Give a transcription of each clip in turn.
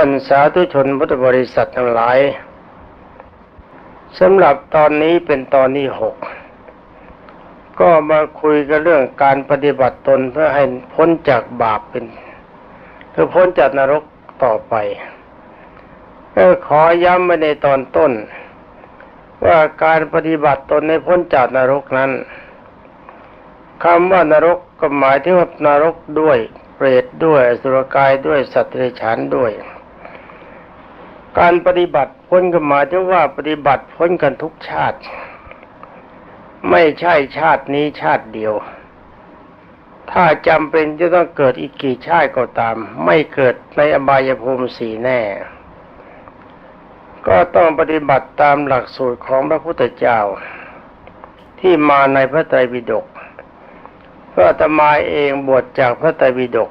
านสาธุชนพุทธบริษัททั้งหลายสำหรับตอนนี้เป็นตอนที่หกก็มาคุยกันเรื่องการปฏิบัติตนเพื่อให้พ้นจากบาปเป็นเพื่อพ้นจากนรกต่อไปก็ขอย้ำไว้ในตอนต้น ว่าการปฏิบัติตนให้พ้นจากนรกนั้นคำว่านรกก็หมายถึงว่านรกด้วยเปรตด้วยสุรกายด้วยสัตว์เดรัจฉานด้วย การปฏิบัติพ้นก็หมายถึงว่าปฏิบัติพ้นกันทุกชาติ ไม่ใช่ชาตินี้ชาติเดียว ถ้าจำเป็นจะต้องเกิดอีกกี่ชาติก็ตาม ไม่เกิดในอบายภูมิสีแน่ ก็ต้องปฏิบัติตามหลักสูตรของพระพุทธเจ้า ที่มาในพระไตรปิฎกพระอาตมาเองบวชจากพระไตรปิฎก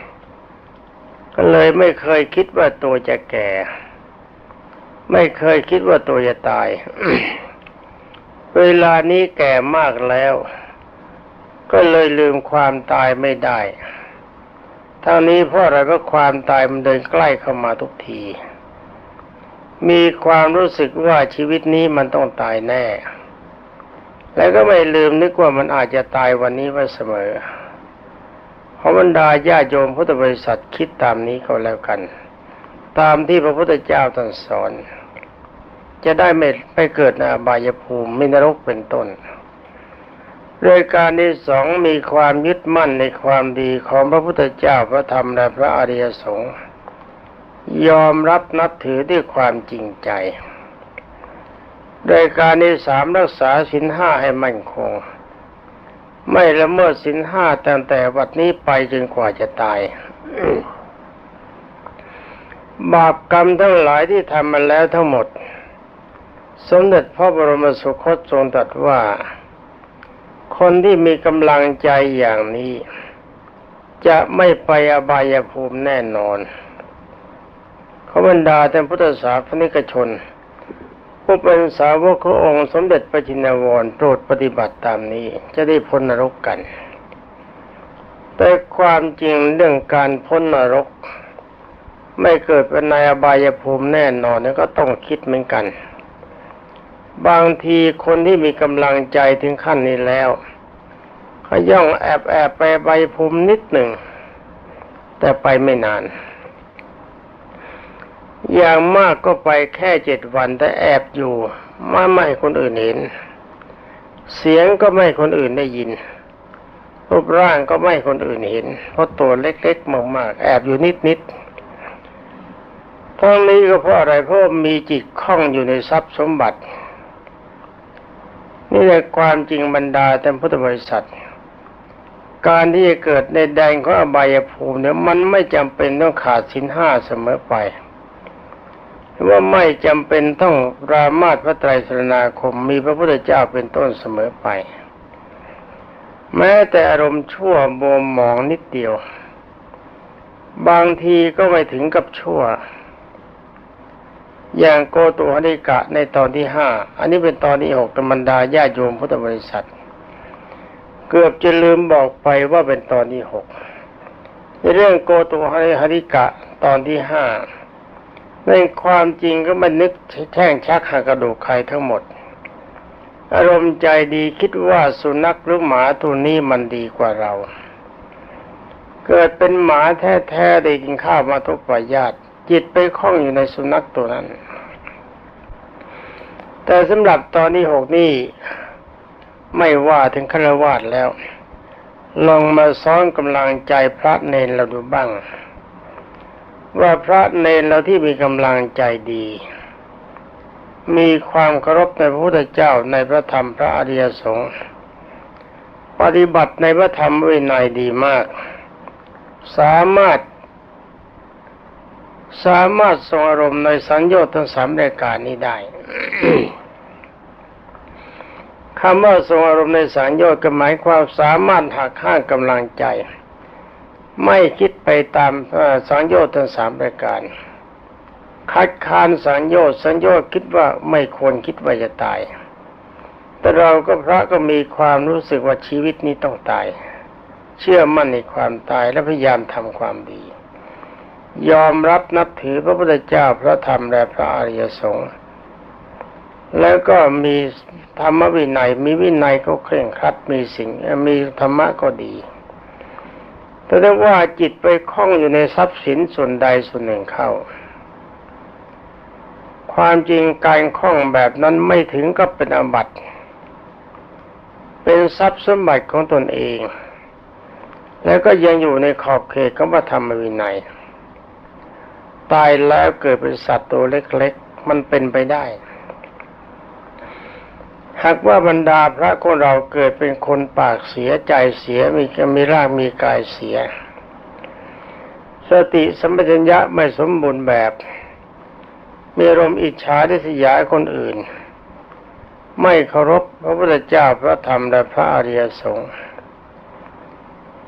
ก็เลยไม่เคยคิดว่าตัวจะแก่ ไม่เคยคิดว่าตัวจะตาย เวลานี้แก่มากแล้ว ก็เลยลืมความตายไม่ได้ ทั้งนี้เพราะอะไรเพราะความตายมันเดินใกล้เข้ามาทุกที มีความรู้สึกว่าชีวิตนี้มันต้องตายแน่ แล้วก็ไม่ลืมนึกว่ามันอาจจะตายวันนี้ไว้เสมอ ขอบรรดาญาโยมพุทธบริษัทคิดตามนี้ก็แล้วกัน ตามที่พระพุทธเจ้าตรัสสอน จะได้ไม่ไม่เกิดในอบายภูมิมินรกเป็นต้นโดยการที่สองมีความยึดมั่นในความดีของพระพุทธเจ้าพระธรรมและพระอริยสงฆ์ยอมรับนับถือด้วยความจริงใจ โดยการที่สามรักษาสินห้าให้มั่นคง ไม่ละเมิดสินห้าตั้งแต่วัดนี้ไปจนกว่าจะตาย บาปกรรมทั้งหลายที่ทำมาแล้วทั้งหมด สมเด็จพระบรมสุคตทรงตรัสว่า คนที่มีกำลังใจอย่างนี้ จะไม่ไปอบายภูมิแน่นอนขบรรดาแต่พุทธศาสนิกชน ผู้เป็นสาวกขององค์สมเด็จพระจินวรโปรดปฏิบัติตามนี้จะได้พ้นนรกกัน แต่ความจริงเรื่องการพ้นนรก ไม่เกิดเป็นในอบายภูมิแน่นอนนี่ก็ต้องคิดเหมือนกัน บางทีคนที่มีกำลังใจถึงขั้นนี้แล้วเขาย่องแอบแอบไปอบภูมินิดหนึ่ง แต่ไปไม่นาน อย่างมากก็ไปแค่เจ็ดวันแต่แอบอยู่ไม่ไม่ให้คนอื่นเห็น เสียงก็ไม่คนอื่นได้ยิน รูปร่างก็ไม่คนอื่นเห็น เพราะตัวเล็กๆมากๆ แอบอยู่นิดๆทั้งนี้ก็เพราะอะไรเพราะมีจิตคล้องอยู่ในทรัพย์สมบัติ นี่แหละความจริงบรรดาแต่พุทธบริษัทการที่จะเกิดในแดนของอบายภูมิเนี่ยมันไม่จำเป็นต้องขาดสินห้าเสมอไป ว่าไม่จำเป็นต้องรามาตพระไตรสรณาคมมีพระพุทธเจ้าเป็นต้นเสมอไป แม้แต่อารมณ์ชั่วโมมหมองนิดเดียว บางทีก็ไม่ถึงกับชั่ว อย่างโกตุหริกะในตอนที่ห้าอันนี้เป็นตอนที่หกธรรมดาญาโยมพุทธบริษัท เกือบจะลืมบอกไปว่าเป็นตอนที่หกในเรื่องโกตุหริกะตอนที่ห้า ในความจริงก็มันนึกแช่งชักหักกระดูกใครทั้งหมด อารมณ์ใจดีคิดว่าสุนัขหรือหมาตัวนี้มันดีกว่าเรา เกิดเป็นหมาแท้ๆได้กินข้าวมาทุกปายาตจิตไปคล้องอยู่ในสุนัขตัวนั้น แต่สำหรับตอนนี้หกนี่ไม่ว่าถึงฆราวาสแล้ว ลองมาซ้อนกำลังใจพระเนรเราดูบ้าง ว่าพระเนรเราที่มีกำลังใจดี มีความเคารพในพระพุทธเจ้าในพระธรรมพระอริยสงฆ์ปฏิบัติในพระธรรมวินัยดีมาก สามารถ สามารถทรงอารมณ์ในสัญญาทั้งสามรายการนี้ได้คำว่าทรงอารมณ์ในสัญญาก็หมายความสามารถหักห้ามกำลังใจ ไม่คิดไปตามเอ่อสัญญาทั้งสามรายการ คัดค้านสัญญาสัญญาคิดว่าไม่ควรคิดว่าจะตาย แต่เราก็พระก็มีความรู้สึกว่าชีวิตนี้ต้องตาย เชื่อมั่นในความตายและพยายามทำความดี ยอมรับนับถือพระพุทธเจ้าพระธรรมและพระอริยสงฆ์แล้วก็มีธรรมวินัย มีวินัยก็เคร่งครัดมีสิ่งมีธรรมะก็ดี แต่ถ้าว่าจิตไปคล้องอยู่ในทรัพย์สินส่วนใดส่วนหนึ่งเข้า ความจริงการคล้องแบบนั้นไม่ถึงกับเป็นอาบัติเป็นทรัพย์สมบัติของตนเอง แล้วก็ยังอยู่ในขอบเขตของพระธรรมวินัย ตายแล้วเกิดเป็นสัตว์ตัวเล็กๆ มันเป็นไปได้ หากว่าบรรดาพระของเราเกิดเป็นคนปากเสียใจเสียมีมีร่างมีกายเสีย สติสัมปชัญญะไม่สมบูรณ์แบบ มีอารมณ์อิจฉาทิษยาคนอื่น ไม่เคารพพระพุทธเจ้าพระธรรมและพระอริยสงฆ์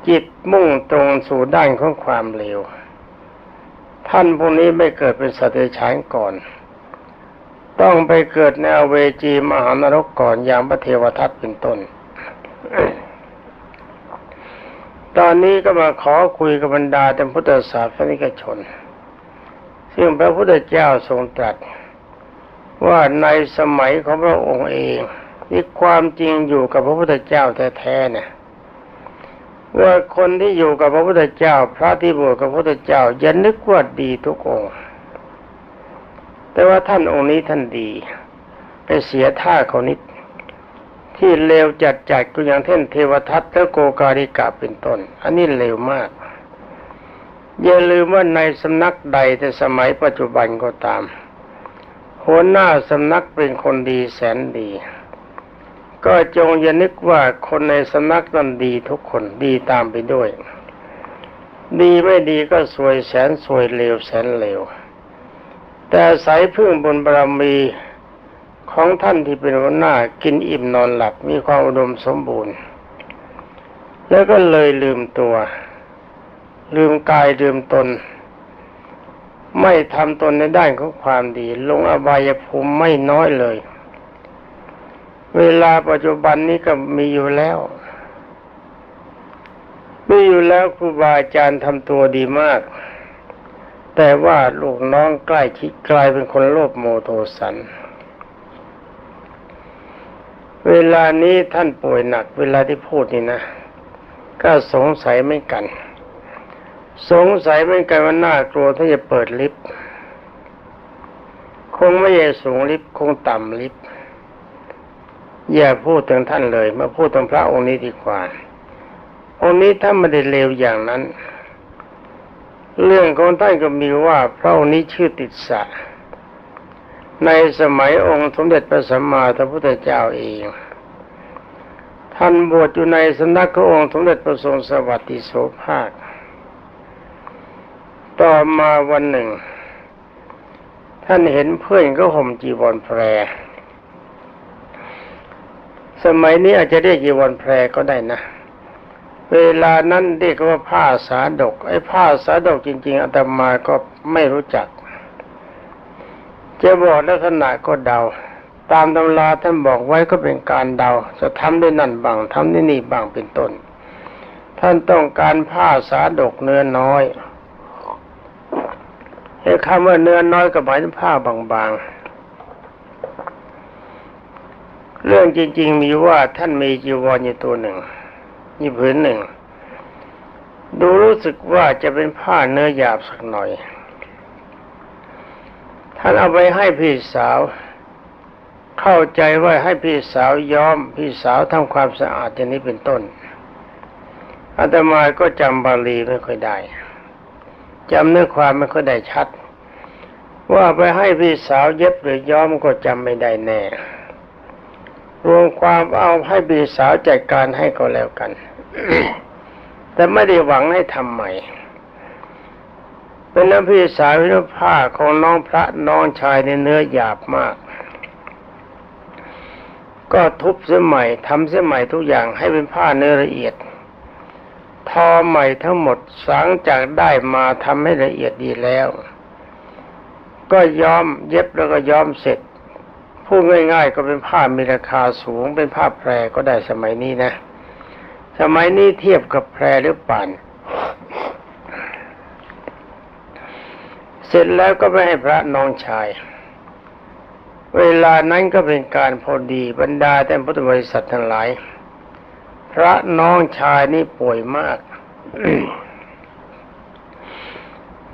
จิตมุ่งตรงสู่ด้านของความเลวท่านพวกนี้ไม่เกิดเป็นสัตว์เดรัจฉานก่อน ต้องไปเกิดในอเวจีมหานรกก่อนอย่างพระเทวทัตเป็นต้น ตอนนี้ก็มาขอคุยกับบรรดาแต่พุทธศาสนิกชน ซึ่งพระพุทธเจ้าทรงตรัส ว่าในสมัยของพระองค์เองที่ความจริงอยู่กับพระพุทธเจ้าแท้ๆเนี่ยว่าคนที่อยู่กับพระพุทธเจ้า พระที่บวชกับพระพุทธเจ้าอย่านึกว่าดีทุกองค์ แต่ว่าท่านองค์นี้ท่านดี ไปเสียท่าเขานิด ที่เลวจัดจัดก็อย่างเช่นเทวทัตและโกการิกาเป็นต้น อันนี้เลวมาก อย่าลืมว่าในสำนักใดแต่สมัยปัจจุบันก็ตาม หัวหน้าสำนักเป็นคนดีแสนดี ก็จงอย่านึกว่าคนในสำนักนั้นดีทุกคนดีตามไปด้วย ดีไม่ดีก็สวยแสนสวยเลวแสนเลว แต่สายพึ่งบนบารมีของท่านที่เป็นหัวหน้ากินอิ่มนอนหลับมีความอุดมสมบูรณ์ แล้วก็เลยลืมตัว ลืมกายลืมตน ไม่ทำตนในด้านของความดี ลงอบายภูมิไม่น้อยเลย เวลาปัจจุบันนี้ก็มีอยู่แล้วมีอยู่แล้วครูบาอาจารย์ทำตัวดีมาก แต่ว่าลูกน้องใกล้ชิดกลายเป็นคนโลภโมโทสัน เวลานี้ท่านป่วยหนัก เวลาที่พูดนี่นะ ก็สงสัยไม่กัน สงสัยไม่กันว่าน่ากลัวถ้าจะเปิดลิฟต์คงไม่ใช่สูงลิฟต์คงต่ำลิฟต์อย่าพูดถึงท่านเลย มาพูดถึงพระองค์นี้ดีกว่า องค์นี้ท่านไม่ได้เลวอย่างนั้น เรื่องของท่านก็มีว่าพระองค์นี้ชื่อติดสะ ในสมัยองค์สมเด็จพระสัมมาสัมพุทธเจ้าเอง ท่านบวชอยู่ในสำนักขององค์สมเด็จพระทรงสวัสดิโสภาค ต่อมาวันหนึ่ง ท่านเห็นเพื่อนก็ห่มจีวรแพร สมัยนี้อาจจะเรียกจีวรแพรก็ได้นะ เวลานั้นเรียกว่าผ้าสาดก ไอ้ผ้าสาดกจริง ๆอาตมาก็ไม่รู้จัก จะบอกลักษณะก็เดา ตามตำราท่านบอกไว้ก็เป็นการเดา จะทำด้วยนั่นบางทำด้วยนี่บางเป็นต้น ท่านต้องการผ้าสาดกเนื้อน้อยไอ้คำว่าเนื้อน้อยก็หมายถึงผ้าบางๆ เรื่องจริง ๆ มีว่าท่านมีจีวรอยู่ตัวหนึ่ง มีผืนหนึ่ง ดูรู้สึกว่าจะเป็นผ้าเนื้อหยาบสักหน่อย ท่านเอาไปให้พี่สาว เข้าใจว่าให้พี่สาวย้อม พี่สาวทำความสะอาดอย่างนี้เป็นต้นอาตมาก็จำบาลีไม่ค่อยได้จำเนื้อความไม่ค่อยได้ชัด ว่าไปให้พี่สาวเย็บหรือย้อมก็จำไม่ได้แน่ รวมความเอาให้พี่สาวจัดการให้ก็แล้วกัน แต่ไม่ได้หวังให้ทำใหม่ เป็นน้ำพี่สาวน้ำผ้าของน้องพระน้องชายในเนื้อหยาบมาก ก็ทุบเสียใหม่ทำเสียใหม่ทุกอย่างให้เป็นผ้าเนื้อละเอียด ทอใหม่ทั้งหมดสังจากได้มาทำให้ละเอียดดีแล้ว ก็ย้อมเย็บแล้วก็ย้อมเสร็จ พูดง่ายๆก็เป็นผ้ามีราคาสูงเป็นผ้าแพรก็ได้สมัยนี้นะ สมัยนี้เทียบกับแพรหรือป่าน เสร็จแล้วก็ไปให้พระน้องชาย เวลานั้นก็เป็นการพอดีบรรดาแต่พุทธบริษัททั้งหลาย พระน้องชายนี่ป่วยมาก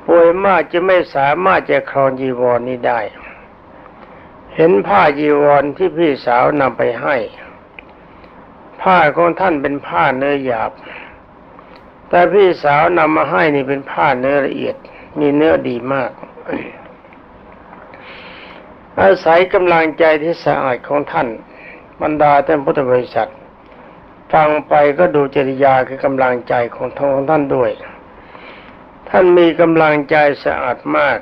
ป่วยมากจะไม่สามารถจะครองจีวรนนี้ได้ เห็นผ้าจีวรที่พี่สาวนำไปให้ ผ้าของท่านเป็นผ้าเนื้อหยาบ แต่พี่สาวนำมาให้นี่เป็นผ้าเนื้อละเอียด มีเนื้อดีมาก อาศัยกำลังใจที่สะอาดของท่าน บรรดาท่านพุทธบริษัทฟังไปก็ดูจริยาคือกำลังใจของทของท่านด้วย ท่านมีกำลังใจสะอาดมาก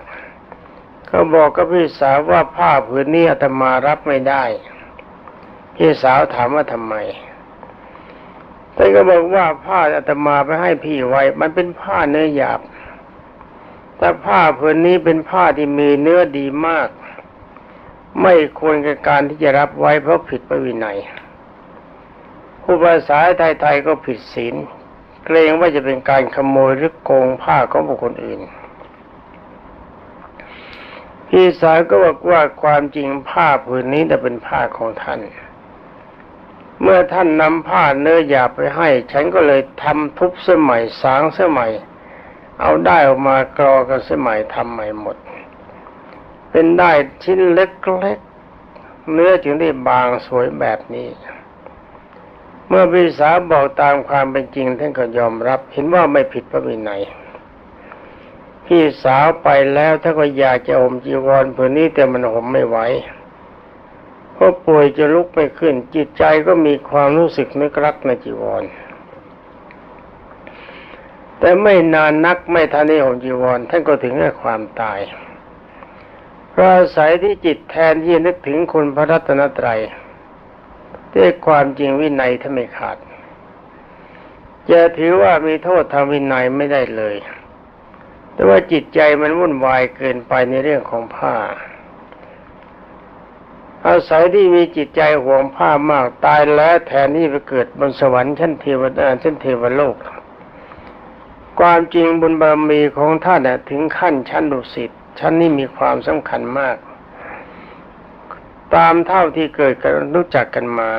เขาบอกกับพี่สาวว่าผ้าผืนนี้อาตมารับไม่ได้ พี่สาวถามว่าทำไมท่านก็บอกว่าผ้าอาตมาไปให้พี่ไว้ มันเป็นผ้าเนื้อหยาบ แต่ผ้าผืนนี้เป็นผ้าที่มีเนื้อดีมาก ไม่ควรกับการที่จะรับไว้เพราะผิดพระวินัยผู้ภาษาไทยๆก็ผิดศีล เกรงว่าจะเป็นการขโมยหรือโกงผ้าของบุคคลอื่น พี่สาวก็บอกว่าความจริงผ้าผืนนี้แต่เป็นผ้าของท่าน เมื่อท่านนำผ้าเนื้อหยาบไปให้ ฉันก็เลยทำทุบเส้ใหมัยสางเส้ใหมัยเอาได้ออกมากรอกันสมัยทำใหม่หมด เป็นได้ชิ้นเล็กๆเนื้อจึงได้บางสวยแบบนี้เมื่อพี่สาวบอกตามความเป็นจริงท่านก็ยอมรับ เห็นว่าไม่ผิดพระวินัย พี่สาวไปแล้วถ้าก็อยากจะอมจีวรผืนนี้แต่มันห่มไม่ไหวเพราะป่วยจะลุกไม่ขึ้น จิตใจก็มีความรู้สึกนึกรักในจีวร แต่ไม่นานนักไม่ทันได้ห่มจีวรท่านก็ถึงแก่ความตายเพราะอาศัยที่จิตแทนที่นึกถึงคุณพระรัตนตรัยด้วยความจริงวินัยถ้านไม่ขาดจะถือว่ามีโทษทางวินัยไม่ได้เลย แต่ว่าจิตใจมันวุ่นวายเกินไปในเรื่องของผ้า อาศัยที่มีจิตใจห่วงผ้ามากตายแล้วแทนที่ไปเกิดบนสวรรค์ชั้นเทวดาชั้นเทวโลก ความจริงบุญบารมีของท่านถึงขั้นชั้นดุสิตชั้นนี้มีความสำคัญมาก ตามเท่าที่เกิดกันรู้จักกันมา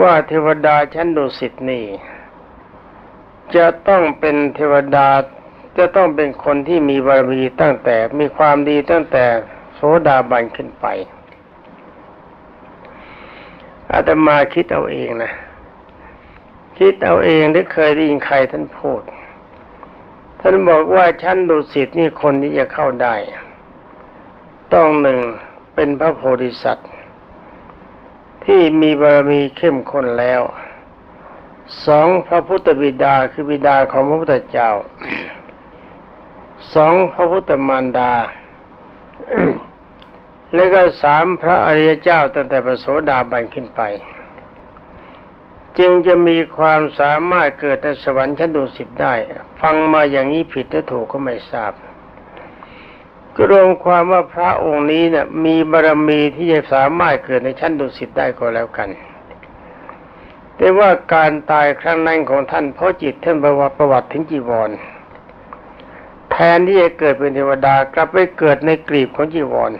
ว่าเทวดาชั้นดุสิตนี่จะต้องเป็นเทวดา จะต้องเป็นคนที่มีบารมีตั้งแต่มีความดีตั้งแต่โสดาบันขึ้นไป อาตมาคิดเอาเองนะ คิดเอาเองได้เคยได้ยินใครท่านพูด ท่านบอกว่าชั้นดุสิตนี่คนที่จะเข้าได้ ต้องหนึ่งเป็นพระโพธิสัตว์ ที่มีบารมีเข้มข้นแล้วสองพระพุทธบิดาคือบิดาของพระพุทธเจ้า สองพระพุทธมารดา แล้วก็สามพระอริยเจ้าตั้งแต่พระโสดาบันขึ้นไป จึงจะมีความสามารถเกิดในสวรรค์ชั้นดุสิตได้ ฟังมาอย่างนี้ผิดหรือถูกก็ไม่ทราบก็รวมความว่าพระองค์นี้เนี่ยมีบารมีที่จะสามารถเกิดในชั้นดุสิตได้ก็แล้วกัน แต่ว่าการตายครั้งนั้นของท่านเพราะจิตท่านประวัติประวัติถึงจีวร นที่จะเกิดเป็นเทวดากลับไปเกิดในกลีบของจีวร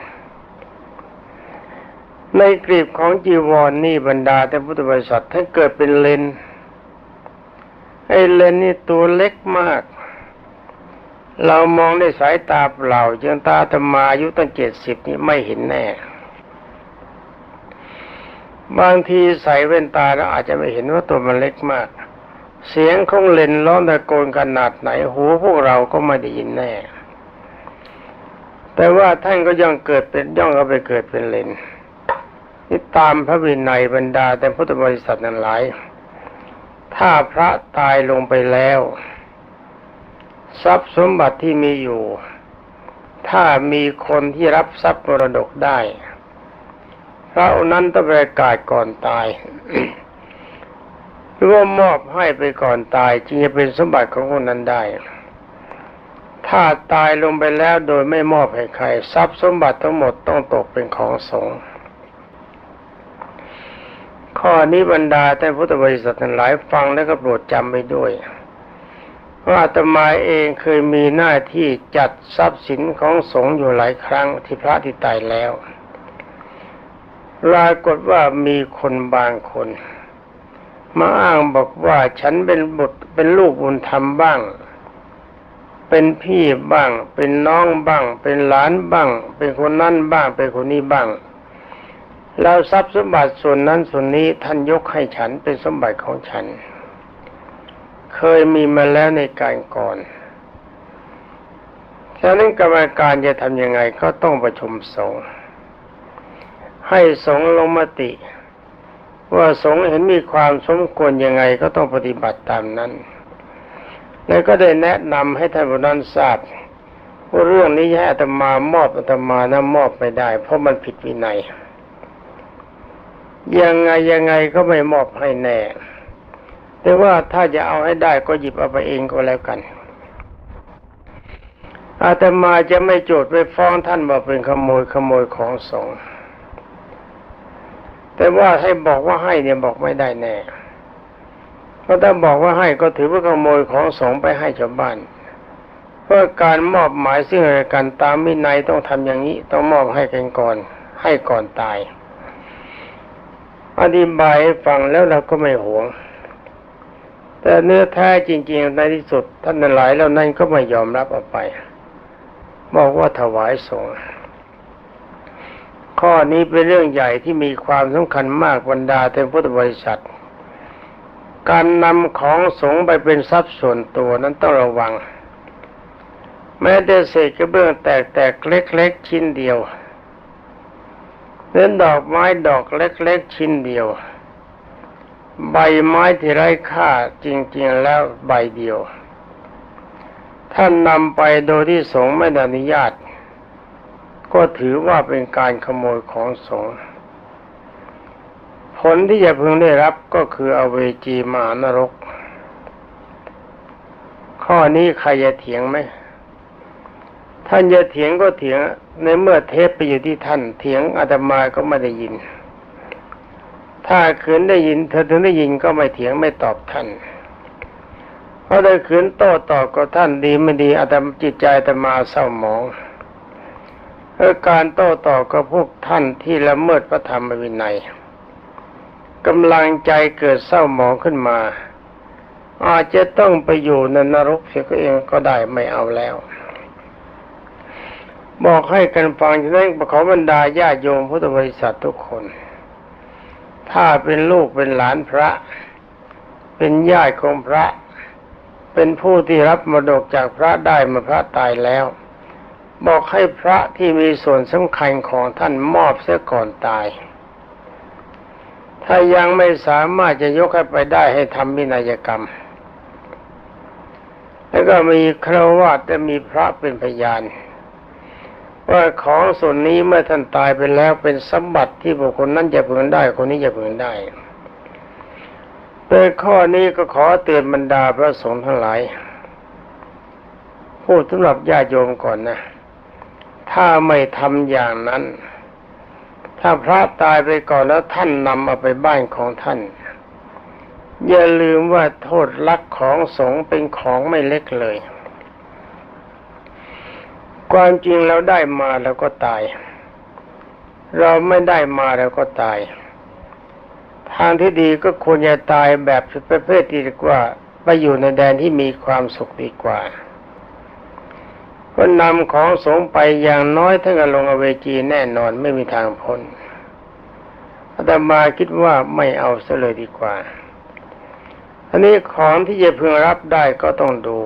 ในกลีบของจีวรนนี่บรรดาแต่พุทธบริษัทท่านเกิดเป็นเลนไอ้เลนนี่ตัวเล็กมาก เรามองด้วยสายตาเปล่าจนตาธรรมาอายุตั้งเจ็ดสิบนี่ไม่เห็นแน่ บางทีใส่แว่นตาแล้วอาจจะไม่เห็นว่าตัวมันเล็กมาก เสียงของเลนร้องตะโกนขนาดไหนหูพวกเราก็ไม่ได้ยินแน่ แต่ว่าท่านก็ย่องเกิดเป็นย่องเอาไปเกิดเป็นเลนที่ตามพระวินัยบรรดาแต่พุทธบริษัทนั้นหลาย ถ้าพระตายลงไปแล้ว ทรัพย์สมบัติที่มีอยู่ ถ้ามีคนที่รับทรัพย์มรดกได้ พระอนั้นต้องประกาศก่อนตาย หรือว่ามอบให้ไปก่อนตายจึงจะเป็นสมบัติของคนนั้นได้ ถ้าตายลงไปแล้วโดยไม่มอบให้ใคร ทรัพย์สมบัติทั้งหมดต้องตกเป็นของสงฆ์ข้อนี้บรรดาท่พุทธบริษัททั้งหลายฟังแล้วก็โปรดจำไปด้วย ว่าอาตมาเองเคยมีหน้าที่จัดทรัพย์สินของสงฆ์อยู่หลายครั้งที่พระที่ตายแล้วปรากฏว่ามีคนบางคน มาอ้างบอกว่าฉันเป็นบุตรเป็นลูกบุญธรรมบ้าง เป็นพี่บ้าง เป็นน้องบ้าง เป็นหลานบ้าง เป็นคนนั่นบ้าง เป็นคนนี้บ้าง แล้วทรัพย์สมบัติส่วนนั้นส่วนนี้ท่านยกให้ฉันเป็นสมบัติของฉัน เคยมีมาแล้วในการก่อนฉะนั้นกรรมการจะทำยังไงก็ต้องประชุมสงฆ์ให้สงฆ์ลงมติ ว่าสงเห็นมีความสมควรยังไงก็ต้องปฏิบัติตามนั้นแล้วก็ได้แนะนำให้ท่านผู้นั้นทราบว่าเรื่องนี้ให้อาตมามอบอาตมานะมอบไม่ได้ เพราะมันผิดวินัย ยังไงยังไงก็ไม่มอบให้แน่ แต่ว่าถ้าจะเอาให้ได้ก็หยิบเอาไปเองก็แล้วกัน อาตมาจะไม่โจทย์ไปฟ้องท่านว่าเป็นขโมยขโมยของสงฆ์ แต่ว่าให้บอกว่าให้เนี่ยบอกไม่ได้แน่เพราะถ้าบอกว่าให้ก็ถือว่าขโมยของสงไปให้ชาวบ้าน เพราะการมอบหมายซึ่งกันตามวินัยต้องทำอย่างนี้ ต้องมอบให้กันก่อน ให้ก่อนตาย อธิบายให้ฟังแล้วเราก็ไม่หวง แต่เนื้อแท้จริง ๆ ในที่สุด ท่านหลายแล้วนั่นก็ไม่ยอมรับเอาไป บอกว่าถวายสงฆ์ ข้อนี้เป็นเรื่องใหญ่ที่มีความสำคัญมากบรรดาเทพุทธบริษัท การนำของสงฆ์ไปเป็นทรัพย์ส่วนตัวนั้นต้องระวัง แม้แต่เศษกระเบื้องแตกๆเล็กๆชิ้นเดียวเน้นดอกไม้ดอกเล็กๆชิ้นเดียว ใบไม้ที่ไร้ค่าจริงๆแล้วใบเดียว ท่านนำไปโดยที่สงไม่ได้อนุญาต ก็ถือว่าเป็นการขโมยของสงฆ์ผลที่จะพึงได้รับก็คือเอาเวจีมานรก ข้อนี้ใครจะเถียงไหมท่านจะเถียงก็เถียงในเมื่อเทปไปอยู่ที่ท่านเถียงอาตมาก็ไม่ได้ยิน ถ้าขืนได้ยิน เธอถึงได้ยินก็ไม่เถียงไม่ตอบท่านเพราะได้ขืนโต้ตอบกับท่านดีไม่ดีอาตมจิตใจอาตมาเศร้าหมอง เออการโต้ตอบกับพวกท่านที่ละเมิดพระธรรมวินัยกำลังใจเกิดเศร้าหมองขึ้นมา อาจจะต้องไปอยู่ในนรกเสียก็เองก็ได้ไม่เอาแล้ว บอกให้กันฟังฉะนั้นขอบรรดาญาโยมพุทธบริษัททุกคน ถ้าเป็นลูกเป็นหลานพระ เป็นญาติของพระ เป็นผู้ที่รับมรดกจากพระได้เมื่อพระตายแล้ว บอกให้พระที่มีส่วนสำคัญของท่านมอบเสียก่อนตาย ถ้ายังไม่สามารถจะยกให้ไปได้ให้ทำวินัยกรรม แล้วก็มีคราวาสและมีพระเป็นพยานว่าของส่วนนี้เมื่อท่านตายไปแล้วเป็นสมบัติที่บุคคลนั้นจะพึงได้ คนนี้จะพึงได้โดยข้อนี้ก็ขอเตือนบรรดาพระสงฆ์ทั้งหลายพูดสำหรับญาติโยมก่อนนะ ถ้าไม่ทำอย่างนั้น ถ้าพระตายไปก่อนแล้วท่านนำเอาไปบ้านของท่าน อย่าลืมว่าโทษลักของสงเป็นของไม่เล็กเลย ความจริงเราได้มาแล้วก็ตาย เราไม่ได้มาแล้วก็ตาย ทางที่ดีก็ควรจะตายแบบประเภทที่ดีกว่าไปอยู่ในแดนที่มีความสุขดีกว่า ก็นำของสงไปอย่างน้อยถ้ากับลงอเวจีแน่นอนไม่มีทางพ้นอาตมาคิดว่าไม่เอาซะเลยดีกว่า อันนี้ของที่จะพึงรับได้ก็ต้องดู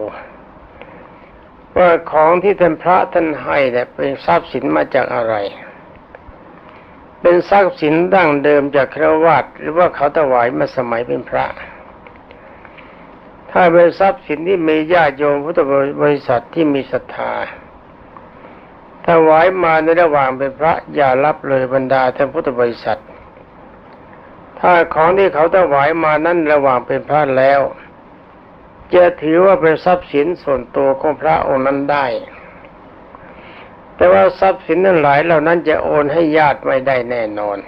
ว่าของที่ท่านพระท่านให้เนี่ยเป็นทรัพย์สินมาจากอะไร เป็นทรัพย์สินดั้งเดิมจากครวาตหรือว่าเขาถวายมาสมัยเป็นพระ ถ้าเป็นทรัพย์สินที่มีญาติโยมพุทธบริษัทที่มีศรัทธาถวายมาในระหว่างเป็นพระอย่ารับเลยบรรดาท่านพุทธบริษัท ถ้าของที่เขาถวายมานั้นระหว่างเป็นพระแล้ว จะถือว่าเป็นทรัพย์สินส่วนตัวของพระองค์นั้นได้ แต่ว่าทรัพย์สินนั้นหลายเหล่านั้นจะโอนให้ญาติไม่ได้แน่นอน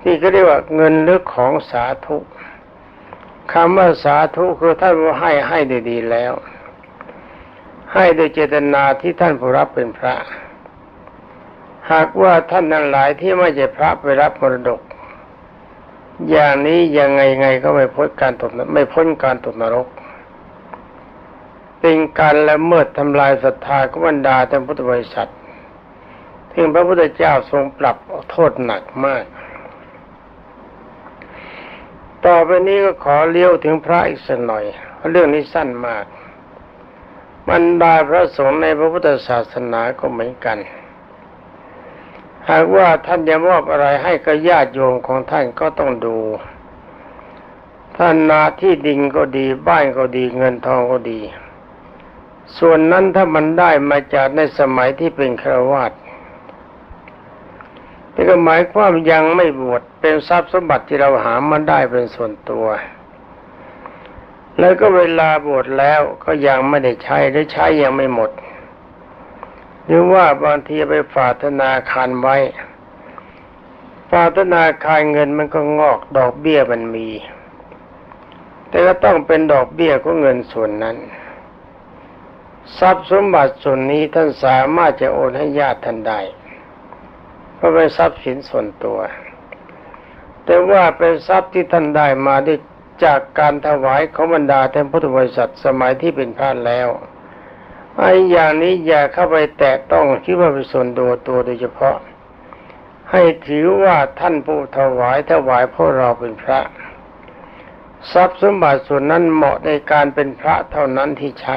ที่ก็เรียกว่าเงินหรือของสาธุ คำว่าสาธุคือท่านว่าให้ให้ดีๆแล้ว ให้โดยเจตนาที่ท่านผู้รับเป็นพระ หากว่าท่านนั้นหลายที่ไม่ใช่พระไปรับมรดก อย่างนี้ยังไงไงก็ไม่พ้นการตกนไม่พ้นการตกนรก เป็นการละเมิดทำลายศรัทธาของบรรดาท่านพุทธบริษัทถึงพระพุทธเจ้าทรงปรับโทษหนักมาก ต่อไปนี้ก็ขอเลี้ยวถึงพระอีกสักหน่อย เรื่องนี้สั้นมากบรรดาพระสงฆ์ในพระพุทธศาสนาก็เหมือนกัน หากว่าท่านจะมอบอะไรให้กับญาติโยมของท่านก็ต้องดู ท่านนาที่ดินก็ดีบ้านก็ดีเงินทองก็ดี ส่วนนั้นถ้ามันได้มาจากในสมัยที่เป็นครวาส ที่ก็หมายความยังไม่บวชเป็นทรัพย์สมบัติที่เราหามาได้เป็นส่วนตัว แล้วก็เวลาบวชแล้วก็ยังไม่ได้ใช้หรือใช้ยังไม่หมด หรือว่าบางทีไปฝากธนาคารไว้ฝากธนาคารเงินมันก็งอกดอกเบี้ยมันมี แต่ก็ต้องเป็นดอกเบี้ยของเงินส่วนนั้น ทรัพย์สมบัติส่วนนี้ท่านสามารถจะโอนให้ญาติท่านได้ เพราะเป็นทรัพย์สินส่วนตัว แต่ว่าเป็นทรัพย์ที่ท่านได้มาด้วยจากการถวายของบรรดาแทนพุทธบริษัทสมัยที่เป็นพระแล้วไอ้อย่างนี้อย่าเข้าไปแตะต้องคิดว่าเป็นส่วนตัวตัวโดยเฉพาะ ให้ถือว่าท่านผู้ถวายถวายพราะเราเป็นพระ ทรัพย์สมบัติส่วนนั้นเหมาะในการเป็นพระเท่านั้นที่ใช้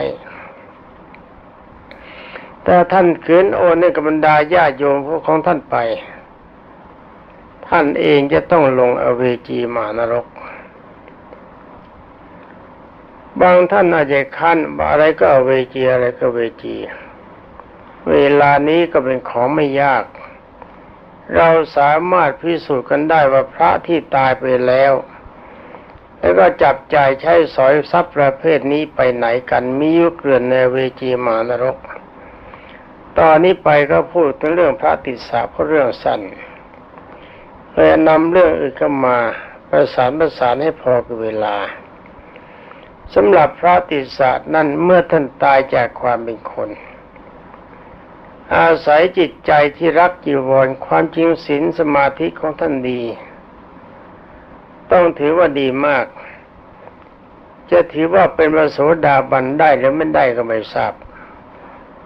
แต่ท่านขืนโอนในกับบรรดาญาโยมพวกของท่านไป ท่านเองจะต้องลงอเวจีมานรก บางท่านอาจจะขั้นอะไรก็อเวจีอะไรก็เวจี เวลานี้ก็เป็นของไม่ยาก เราสามารถพิสูจน์กันได้ว่าพระที่ตายไปแล้ว แล้วก็จับจ่ายใช้สอยทรัพย์ประเภทนี้ไปไหนกันมียุเกลื่อนในเวจีมานรก ตอนนี้ไปก็พูดถึงเรื่องพระติสสะเพราะเรื่องสั้นเลยนำเรื่องอื่นเข้ามาประสานประสานให้พอกับเวลาสำหรับพระติสสะนั่นเมื่อท่านตายจากความเป็นคน อาศัยจิตใจที่รักจีวรความจริงศีลสมาธิของท่านดี ต้องถือว่าดีมาก จะถือว่าเป็นพระโสดาบันได้หรือไม่ได้ก็ไม่ทราบ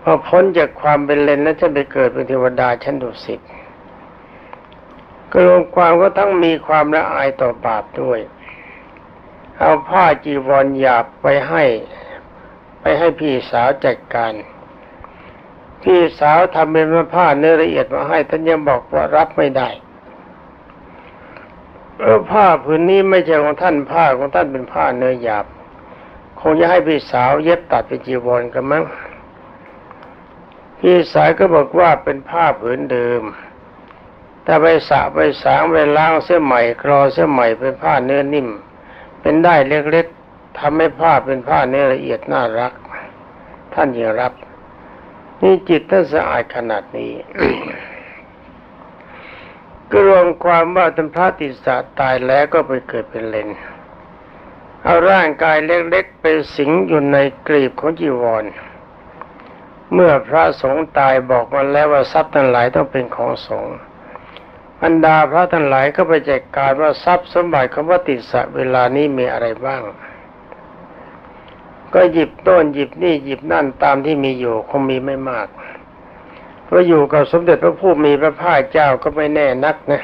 พอพ้นจากความเป็นเลนแล้วจะไปเกิดเป็นเทวดาชั้นดุสิตก็รวมความก็ทั้งมีความละอายต่อบาปด้วย เอาผ้าจีวรหยาบไปให้ ไปให้พี่สาวจัดการ พี่สาวทำเป็นผ้าเนื้อละเอียดมาให้ท่านยังบอกว่ารับไม่ได้เออผ้าผืนนี้ไม่ใช่ของท่านผ้าของท่านเป็นผ้าเนื้อหยาบ คงจะให้พี่สาวเย็บตัดเป็นจีวรกันมั้ง พี่สายก็บอกว่าเป็นผ้าผืนเดิมแต่ไปสระไปสางไปล้างเสื้อใหม่คลอเสื้อใหม่เป็นผ้าเนื้อนิ่ม เป็นได้เล็กๆทำให้ผ้าเป็นผ้าเนื้อละเอียดน่ารัก ท่านยังรับ นี่จิตท่านสะอาดขนาดนี้ก็รวมความว่าท่านพระติสสะตายแล้วก็ไปเกิดเป็นเลนเอาร่างกายเล็กๆไปสิงอยู่ในกรีบของจีวร เมื่อพระสงฆ์ตายบอกมาแล้วว่าทรัพย์ทั้งหลายต้องเป็นของสงฆ์บรรดาพระทั้งหลายก็ไปจัดการว่าทรัพย์สมบัติของพระติสะเวลานี้มีอะไรบ้าง ก็หยิบโต้นหยิบนี่หยิบนั่นตามที่มีอยู่คงมีไม่มากเพราะอยู่กับสมเด็จพระผู้มีพระภาคเจ้าก็ไม่แน่นักนะ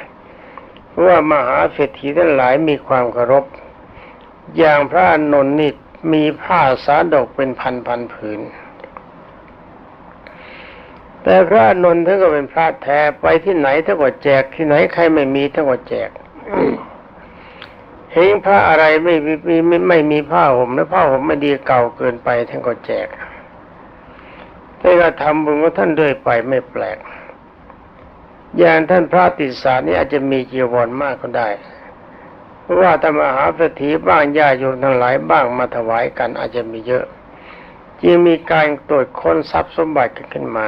เพราะว่ามหาเศรษฐีทั้งหลายมีความเคารพ อย่างพระอนนท์นี่มีผ้าสาดกเป็นพันพันผืน แต่พระอานนท์ท่านก็เป็นพระแท้ไปที่ไหนท่านก็แจกที่ไหนใครไม่มีท่านก็แจกเห็นผ้าอะไรไม่มีไม่ไม่ไม่มีผ้าห่มและผ้าห่มไม่ดีเก่าเกินไปท่านก็แจกท่านก็ทำบุญของท่านเรื่อยไปไม่แปลก อย่างท่านพระติสานี่อาจจะมีจีวรมากก็ได้เพราะว่าธรรมหาสถีบ้างญาโยมทั้งหลายบ้างมาถวายกันอาจจะมีเยอะ จึงมีการตรวจค้นทรัพย์สมบัติกันขึ้นมา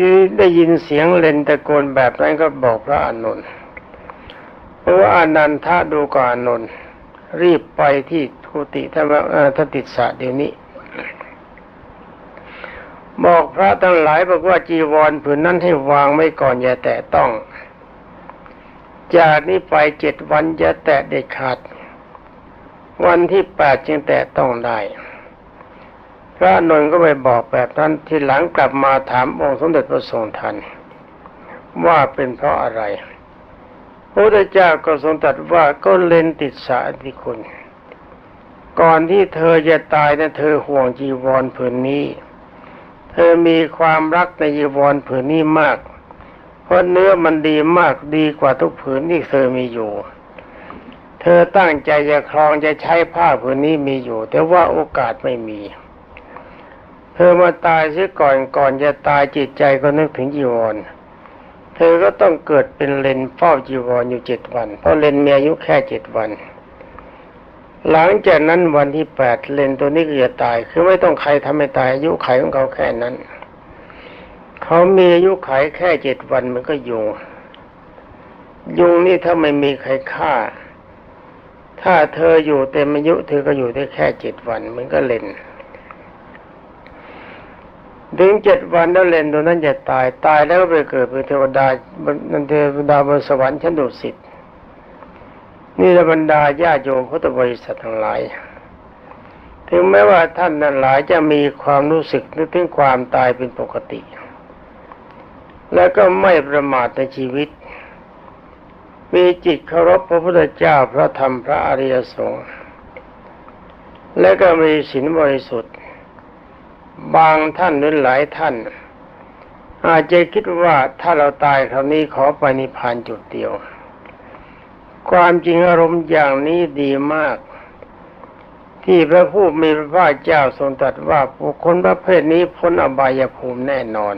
ยืได้ยินเสียงเลนตะโกนแบบนั้นก็บอกพระอานนท์เพราะว่าอานันทะดูก่อนอนนท์รีบไปที่กุฏิท่านเอ่อท่านติสะเดี๋ยวนี้ บอกพระทั้งหลายบอกว่าจีวรผืนนั้นให้วางไว้ก่อนอย่าแตะต้อง จากนี้ไปเจ็ดวันอย่าแตะเด็ดขาด วันที่แปดจึงแตะต้องได้ พระนนท์ก็ไปบอกแบบนั้นทีหลังกลับมาถามองค์สมเด็จพระทรงทันว่าเป็นเพราะอะไร พระพุทธเจ้าก็ทรงตรัสว่าก็เล่นติดสาธิคุณ ก่อนที่เธอจะตายนะเธอห่วงจีวรผืนนี้ เธอมีความรักในจีวรผืนนี้มาก เพราะเนื้อมันดีมากดีกว่าทุกผืนที่เธอมีอยู่ เธอตั้งใจจะครองจะใช้ผ้าผืนนี้มีอยู่ แต่ว่าโอกาสไม่มี เธอมาตายเสียก่อนก่อนจะตายจิตใจก็นึกถึงจีวร เธอก็ต้องเกิดเป็นเลนเฝ้าจีวรอยู่เจ็ดวัน เพราะเลนมีอายุแค่เจ็ดวัน หลังจากนั้นวันที่แปดเลนตัวนี้ก็จะตาย คือไม่ต้องใครทำให้ตายอายุไขของเขาแค่นั้น เขามีอายุไขแค่เจ็ดวันมันก็ยุง ยุงนี่ถ้าไม่มีใครฆ่า ถ้าเธออยู่เต็มอายุ เธอก็อยู่ได้แค่เจ็ดวันมันก็เลน ถึงเจ็ดวันแล้วเลนตัวนั้นจะตายตายแล้วก็ไปเกิดเป็นเทวดาบนเทวดาบนสวรรค์ชั้นดุสิตนี่ละบรรดาญาโยมพุทธบริษัททั้งหลาย ถึงแม้ว่าท่านนั้นหลายจะมีความรู้สึกนึกถึงความตายเป็นปกติ แล้วก็ไม่ประมาทในชีวิต มีจิตเคารพพระพุทธเจ้าพระธรรมพระอริยสงฆ์และก็มีศีลบริสุทธิ์ บางท่านหรือหลายท่าน อาจจะคิดว่าถ้าเราตายคราวนี้ขอไปนิพพานจุดเดียว ความจริงอารมณ์อย่างนี้ดีมาก ที่พระผู้มีพระภาคเจ้าทรงตรัสว่าบุคคลประเภทนี้พ้นอบายภูมิแน่นอน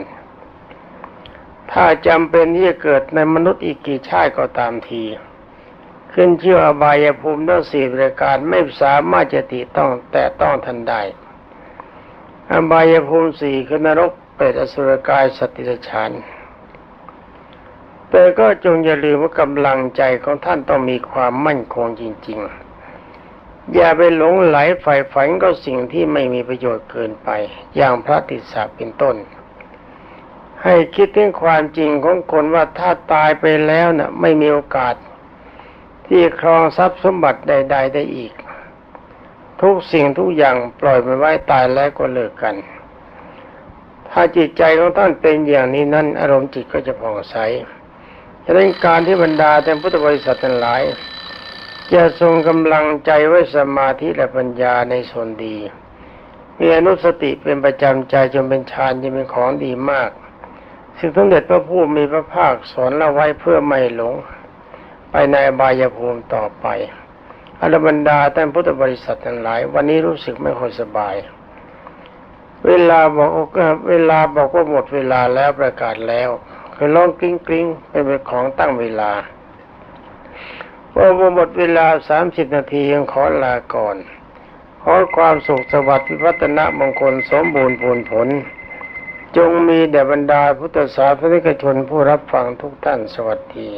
ถ้าจำเป็นที่จะเกิดในมนุษย์อีกกี่ชาติก็ตามทีขึ้นเชื่ออบายภูมิทั้งสี่ประการไม่สามารถจะติต้องแต่ต้องทันได้ อบายภูมิสี่คือนรกเปรตอสุรกายสติสฉานแต่ก็จงอย่าลืมว่ากำลังใจของท่านต้องมีความมั่นคงจริง ๆ อย่าไปหลงไหลฝ่ายฝันก็สิ่งที่ไม่มีประโยชน์เกินไป อย่างพระติสสะเป็นต้น ให้คิดถึงความจริงของคนว่าถ้าตายไปแล้วน่ะ ไม่มีโอกาส ที่ครองทรัพย์สมบัติใด ๆ ได้อีก ทุกสิ่งทุกอย่างปล่อยมันไว้ตายแล้วก็เลิกกัน ถ้าจิตใจของท่านเป็นอย่างนี้นั้น อารมณ์จิตก็จะผ่องใสฉะนั้นการที่บรรดาแต่พุทธบริษัททั้งหลาย จะทรงกำลังใจไว้สมาธิและปัญญาในส่วนดี มีอนุสติเป็นประจำใจจนเป็นฌานจะเป็นของดีมาก ซึ่งสมเด็จพระผู้มีพระภาคสอนเราไว้เพื่อไม่หลง ไปในบายภูมิต่อไป อรบรรดาท่านพุทธบริษัททั้งหลาย วันนี้รู้สึกไม่ค่อยสบาย เวลาบอกเวลาบอกว่าหมดเวลาแล้วประกาศแล้วคือร้องกริ้งกริ้งเป็นของตั้งเวลาพอหมดเวลาสามสิบนาทียังขอลาก่อน ขอความสุขสวัสดิ์พิพัฒนมงคลสมบูรณ์ผลผล จงมีแด่บรรดาพุทธศาสนิกชนผู้รับฟังทุกท่านสวัสดี